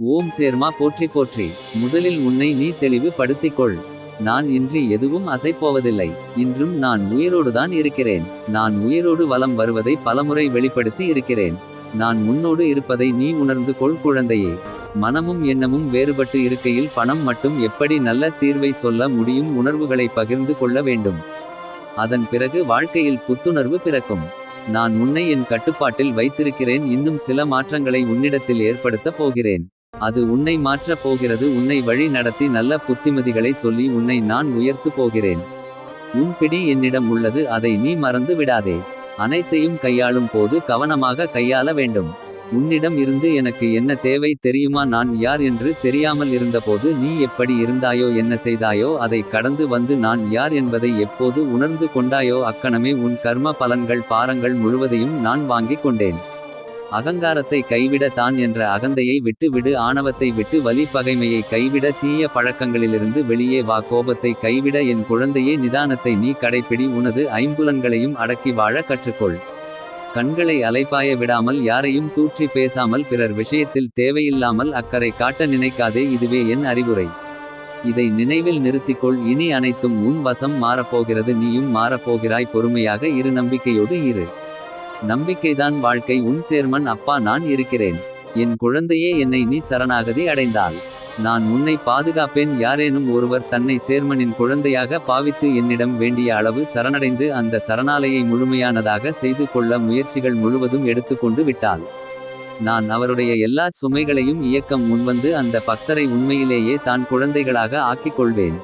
ஓம் சேர்மா போற்றி போற்றி. முதலில் உன்னை நீ தெளிவு படுத்திக்கொள் நான் இன்றி எதுவும் அசைப்போவதில்லை. இன்றும் நான் உயிரோடுதான் இருக்கிறேன். நான் உயிரோடு வலம் வருவதை பலமுறை வெளிப்படுத்தி இருக்கிறேன். நான் முன்னோடு இருப்பதை நீ உணர்ந்து கொள் குழந்தையே. மனமும் எண்ணமும் வேறுபட்டு இருக்கையில் பணம் மட்டும் எப்படி நல்ல தீர்வை சொல்ல முடியும் உணர்வுகளை பகிர்ந்து கொள்ள வேண்டும். அதன் பிறகு வாழ்க்கையில் புத்துணர்வு பிறக்கும். நான் உன்னை என் கட்டுப்பாட்டில் வைத்திருக்கிறேன். இன்னும் சில மாற்றங்களை உன்னிடத்தில் ஏற்படுத்தப் போகிறேன். அது உன்னை மாற்றப் போகிறது உன்னை வழி நடத்தி நல்ல புத்திமதிகளை சொல்லி உன்னை நான் உயர்த்து போகிறேன். உன் பிடி என்னிடம் உள்ளது அதை நீ மறந்து விடாதே. அனைத்தையும் கையாளும் போது கவனமாக கையாள வேண்டும். உன்னிடம் இருந்து எனக்கு என்ன தேவை தெரியுமா? நான் யார் என்று தெரியாமல் இருந்தபோது நீ எப்படி இருந்தாயோ என்ன செய்தாயோ அதை கடந்து வந்து நான் யார் என்பதை எப்போது உணர்ந்து கொண்டாயோ அக்கணமே உன் கர்ம பலன்கள் பாரங்கள் முழுவதையும் நான் வாங்கிக் கொண்டேன். அகங்காரத்தை கைவிட தான் என்ற அகந்தையை விட்டு விடு ஆணவத்தை விட்டு வலி பகைமையை கைவிட தீய பழக்கங்களிலிருந்து வெளியே வா கோபத்தை கைவிட என் குழந்தையே நிதானத்தை நீ கடைப்பிடி உனது ஐம்புலன்களையும் அடக்கி வாழ கற்றுக்கொள். கண்களை அலைப்பாய விடாமல் யாரையும் தூற்றி பேசாமல் பிறர் விஷயத்தில் தேவையில்லாமல் அக்கறை காட்ட நினைக்காதே இதுவே என் அறிவுரை. இதை நினைவில் நிறுத்திக்கொள் இனி அனைத்தும் உன் வசம் மாறப்போகிறது நீயும் மாறப்போகிறாய் பொறுமையாக இரு நம்பிக்கையோடு இரு. நம்பிக்கைதான் வாழ்க்கை. உன் சேர்மன் அப்பா நான் இருக்கிறேன். என் குழந்தையே என்னை நீ சரணாகதி அடைந்தால். நான் உன்னை பாதுகாப்பேன். யாரேனும் ஒருவர் தன்னை சேர்மனின் குழந்தையாக பாவித்து என்னிடம் வேண்டிய அளவு சரணடைந்து அந்த சரணாலையை முழுமையானதாக செய்து கொள்ள முயற்சிகள் முழுவதும் எடுத்துக்கொண்டு விட்டாள் நான் அவருடைய எல்லா சுமைகளையும் இயக்கம் முன்வந்து அந்த பக்தரை உண்மையிலேயே தான் குழந்தைகளாக ஆக்கிக் கொள்வேன்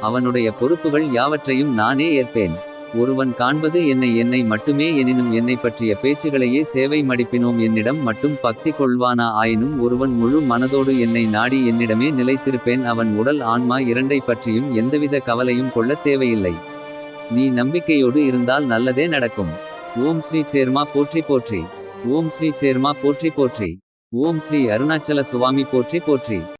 அவனுடைய பொறுப்புகள் யாவற்றையும் நானே ஏற்பேன். ஒருவன் காண்பது என்னை என்னை மட்டுமே எனினும் என்னை பற்றிய பேச்சுகளையே சேவை மடிப்பினோம் என்னிடம் மட்டும் பக்தி கொள்வானா ஆயினும் ஒருவன் முழு மனதோடு என்னை நாடி என்னிடமே நிலைத்திருப்பேன் அவன் உடல் ஆன்மா இரண்டை பற்றியும் எந்தவித கவலையும் கொள்ளத் தேவையில்லை. நீ நம்பிக்கையோடு இருந்தால் நல்லதே நடக்கும். ஓம் ஸ்ரீ சேர்மா போற்றி போற்றி. ஓம் ஸ்ரீ சேர்மா போற்றி போற்றி. ஓம் ஸ்ரீ அருணாச்சல சுவாமி போற்றி போற்றி.